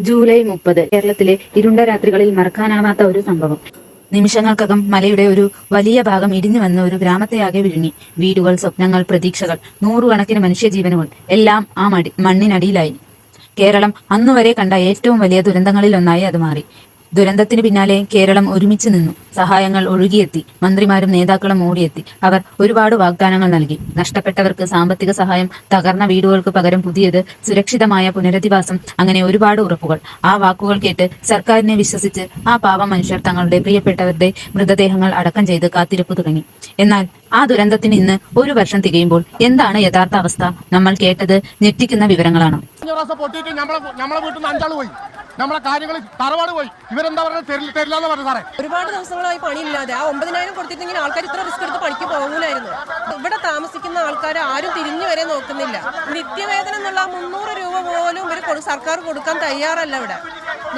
July മുപ്പത്. കേരളത്തിലെ ഇരുണ്ട രാത്രികളിൽ മറക്കാനാവാത്ത ഒരു സംഭവം. നിമിഷങ്ങൾക്കകം മലയുടെ ഒരു വലിയ ഭാഗം ഇടിഞ്ഞു വന്ന ഒരു ഗ്രാമത്തെയാകെ വിഴുങ്ങി. വീടുകൾ സ്വപ്നങ്ങൾ പ്രതീക്ഷകൾ നൂറുകണക്കിന് മനുഷ്യജീവനുകൾ എല്ലാം ആ മടി മണ്ണിനടിയിലായി. കേരളം അന്നുവരെ കണ്ട ഏറ്റവും വലിയ ദുരന്തങ്ങളിൽ ഒന്നായി അത് മാറി. ദുരന്തത്തിന് പിന്നാലെ കേരളം ഒരുമിച്ച് നിന്നു. സഹായങ്ങൾ ഒഴുകിയെത്തി. മന്ത്രിമാരും നേതാക്കളും ഓടിയെത്തി. അവർ ഒരുപാട് വാഗ്ദാനങ്ങൾ നൽകി. നഷ്ടപ്പെട്ടവർക്ക് സാമ്പത്തിക സഹായം തകർന്ന വീടുകൾക്ക് പകരം പുതിയത് സുരക്ഷിതമായ പുനരധിവാസം അങ്ങനെ ഒരുപാട് ഉറപ്പുകൾ. ആ വാക്കുകൾ കേട്ട് സർക്കാരിനെ വിശ്വസിച്ച് ആ പാവ മനുഷ്യർ തങ്ങളുടെ പ്രിയപ്പെട്ടവരുടെ മൃതദേഹങ്ങൾ അടക്കം ചെയ്ത് കാത്തിരിപ്പ് തുടങ്ങി. എന്നാൽ ആ ദുരന്തത്തിന് ഇന്ന് ഒരു വർഷം തികയുമ്പോൾ എന്താണ് യഥാർത്ഥ അവസ്ഥ? നമ്മൾ കേട്ടത് ഞെട്ടിക്കുന്ന വിവരങ്ങളാണ്. നമ്മളെ വീട്ടിൽ പോയി. നമ്മളെ കാര്യങ്ങൾ തറവാട് പോയി. ഇവരെന്താ പറഞ്ഞത് തരില്ല തരില്ല എന്ന് പറഞ്ഞു സാറേ. ഒരുപാട് ദിവസങ്ങളായി പണിയില്ലാതെ ആ ഒമ്പതിനായിരം കൊടുത്തിട്ടെങ്കിൽ ആൾക്കാർ ഇത്ര റിസ്ക് എടുത്ത് പണിക്ക് പോകൂലായിരുന്നു. ഇവിടെ താമസിക്കുന്ന ആൾക്കാർ ആരും തിരിഞ്ഞു വരെ നോക്കുന്നില്ല. നിത്യവേതനം എന്നുള്ള മുന്നൂറ് രൂപ പോലും ഇവർ സർക്കാർ കൊടുക്കാൻ തയ്യാറല്ല ഇവിടെ.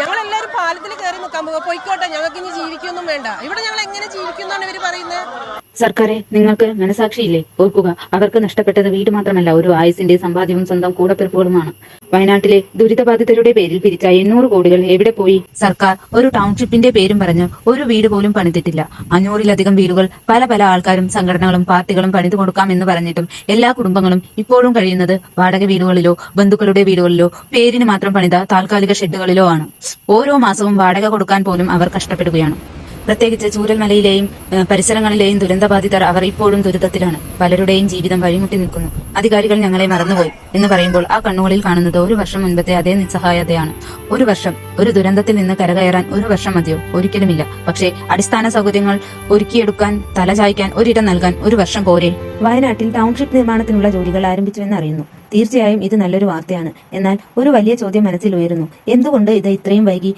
ഞങ്ങളെല്ലാവരും പാലത്തിൽ കയറി നിൽക്കാൻ പോകുക പോയിക്കോട്ടെ ഞങ്ങൾക്ക് ഇനി ജീവിക്കൊന്നും വേണ്ട. ഇവിടെ ഞങ്ങൾ എങ്ങനെ ജീവിക്കുന്നാണ് ഇവർ പറയുന്നത്? സർക്കാരെ നിങ്ങൾക്ക് മനസാക്ഷിയില്ലേ? ഓർക്കുക അവർക്ക് നഷ്ടപ്പെട്ടത് വീട് മാത്രമല്ല ഒരു ആയുസിന്റെ സമ്പാദ്യവും സ്വന്തം കൂടപ്പിറപ്പുകളുമാണ്. വയനാട്ടിലെ ദുരിതബാധിതരുടെ പേരിൽ പിരിച്ച എണ്ണൂറ് കോടികൾ എവിടെ പോയി? സർക്കാർ ഒരു ടൗൺഷിപ്പിന്റെ പേരും പറഞ്ഞ് ഒരു വീട് പോലും പണിതിട്ടില്ല. അഞ്ഞൂറിലധികം വീടുകൾ പല പല ആൾക്കാരും സംഘടനകളും പാർട്ടികളും പണിതു കൊടുക്കാം എന്ന് പറഞ്ഞിട്ടും എല്ലാ കുടുംബങ്ങളും ഇപ്പോഴും കഴിയുന്നത് വാടക വീടുകളിലോ ബന്ധുക്കളുടെ വീടുകളിലോ പേരിന് മാത്രം പണിത താൽക്കാലിക ഷെഡുകളിലോ ആണ്. ഓരോ മാസവും വാടക കൊടുക്കാൻ പോലും അവർ കഷ്ടപ്പെടുകയാണ്. പ്രത്യേകിച്ച് ചൂരൽമലയിലെയും പരിസരങ്ങളിലെയും ദുരന്തബാധിതർ അവർ ഇപ്പോഴും ദുരിതത്തിലാണ്. പലരുടെയും ജീവിതം വഴിമുട്ടി നിൽക്കുന്നു. അധികാരികൾ ഞങ്ങളെ മറന്നുപോയി എന്ന് പറയുമ്പോൾ ആ കണ്ണുകളിൽ കാണുന്നത് ഒരു വർഷം മുൻപത്തെ അതേ നിസ്സഹായതയാണ്. ഒരു വർഷം ഒരു ദുരന്തത്തിൽ നിന്ന് കരകയറാൻ ഒരു വർഷം മതിയോ? ഒരിക്കലുമില്ല. പക്ഷേ അടിസ്ഥാന സൗകര്യങ്ങൾ ഒരുക്കിയെടുക്കാൻ തലചായ്ക്കാൻ ഒരിടം നൽകാൻ ഒരു വർഷം പോരെ? വയനാട്ടിൽ ടൗൺഷിപ്പ് നിർമ്മാണത്തിനുള്ള ജോലികൾ ആരംഭിച്ചുവെന്ന് അറിയുന്നു. തീർച്ചയായും ഇത് നല്ലൊരു വാർത്തയാണ്. എന്നാൽ ഒരു വലിയ ചോദ്യം മനസ്സിൽ ഉയരുന്നു. എന്തുകൊണ്ട് ഇത് ഇത്രയും വൈകി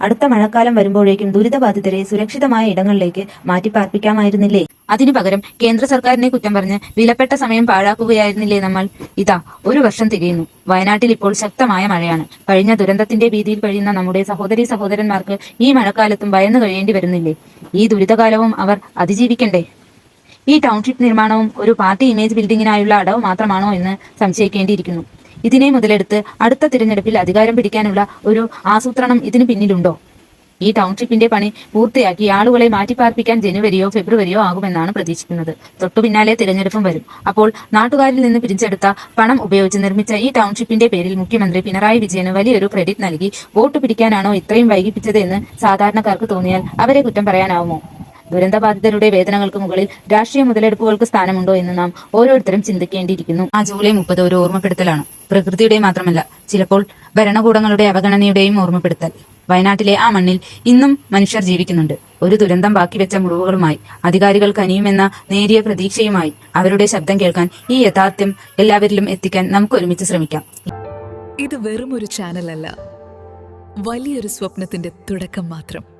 അടുത്ത മഴക്കാലം വരുമ്പോഴേക്കും ദുരിതബാധിതരെ സുരക്ഷിതമായ ഇടങ്ങളിലേക്ക് മാറ്റിപ്പാർപ്പിക്കാമായിരുന്നില്ലേ? അതിനു പകരം കേന്ദ്ര സർക്കാരിനെ കുറ്റം പറഞ്ഞ് വിലപ്പെട്ട സമയം പാഴാക്കുകയായിരുന്നില്ലേ നമ്മൾ? ഇതാ ഒരു വർഷം തികയുന്നു. വയനാട്ടിൽ ഇപ്പോൾ ശക്തമായ മഴയാണ്. കഴിഞ്ഞ ദുരന്തത്തിന്റെ ഭീതിയിൽ കഴിയുന്ന നമ്മുടെ സഹോദരി സഹോദരന്മാർക്ക് ഈ മഴക്കാലത്തും ഭയന്നു കഴിയേണ്ടി വരുന്നില്ലേ? ഈ ദുരിതകാലവും അവർ അതിജീവിക്കണ്ടേ? ഈ ടൗൺഷിപ്പ് നിർമ്മാണവും ഒരു പാർട്ടി ഇമേജ് ബിൽഡിങ്ങിനായുള്ള അടവ് മാത്രമാണോ എന്ന് സംശയിക്കേണ്ടിയിരിക്കുന്നു. ഇതിനെ മുതലെടുത്ത് അടുത്ത തിരഞ്ഞെടുപ്പിൽ അധികാരം പിടിക്കാനുള്ള ഒരു ആസൂത്രണം ഇതിന് പിന്നിലുണ്ടോ? ഈ ടൗൺഷിപ്പിന്റെ പണി പൂർത്തിയാക്കി ആളുകളെ മാറ്റിപ്പാർപ്പിക്കാൻ ജനുവരിയോ ഫെബ്രുവരിയോ ആകുമെന്നാണ് പ്രതീക്ഷിക്കുന്നത്. തൊട്ടു പിന്നാലെ തിരഞ്ഞെടുപ്പും വരും. അപ്പോൾ നാട്ടുകാരിൽ നിന്ന് പിരിച്ചെടുത്ത പണം ഉപയോഗിച്ച് നിർമ്മിച്ച ഈ ടൗൺഷിപ്പിന്റെ പേരിൽ മുഖ്യമന്ത്രി പിണറായി വിജയന് വലിയൊരു ക്രെഡിറ്റ് നൽകി വോട്ട് പിടിക്കാനാണോ ഇത്രയും വൈകിപ്പിച്ചത് എന്ന് സാധാരണക്കാർക്ക് തോന്നിയാൽ അവരെ കുറ്റം പറയാനാവുമോ? ദുരന്തബാധിതരുടെ വേദനകൾക്ക് മുകളിൽ രാഷ്ട്രീയ മുതലെടുപ്പുകൾക്ക് സ്ഥാനമുണ്ടോ എന്ന് നാം ഓരോരുത്തരും ചിന്തിക്കേണ്ടിയിരിക്കുന്നു. ആ ജൂലൈ മുപ്പത് ഒരു ഓർമ്മപ്പെടുത്തലാണ്. പ്രകൃതിയുടെ മാത്രമല്ല ചിലപ്പോൾ ഭരണകൂടങ്ങളുടെ അവഗണനയുടെയും ഓർമ്മപ്പെടുത്തൽ. വയനാട്ടിലെ ആ മണ്ണിൽ ഇന്നും മനുഷ്യർ ജീവിക്കുന്നുണ്ട്. ഒരു ദുരന്തം ബാക്കി വെച്ച മുറിവുകളുമായി അധികാരികൾ കനിയുമെന്ന നേരിയ പ്രതീക്ഷയുമായി അവരുടെ ശബ്ദം കേൾക്കാൻ ഈ യഥാർത്ഥ്യം എല്ലാവരിലും എത്തിക്കാൻ നമുക്ക് ഒരുമിച്ച് ശ്രമിക്കാം. ഇത് വെറും ഒരു ചാനലല്ല വലിയൊരു സ്വപ്നത്തിന്റെ തുടക്കം മാത്രം.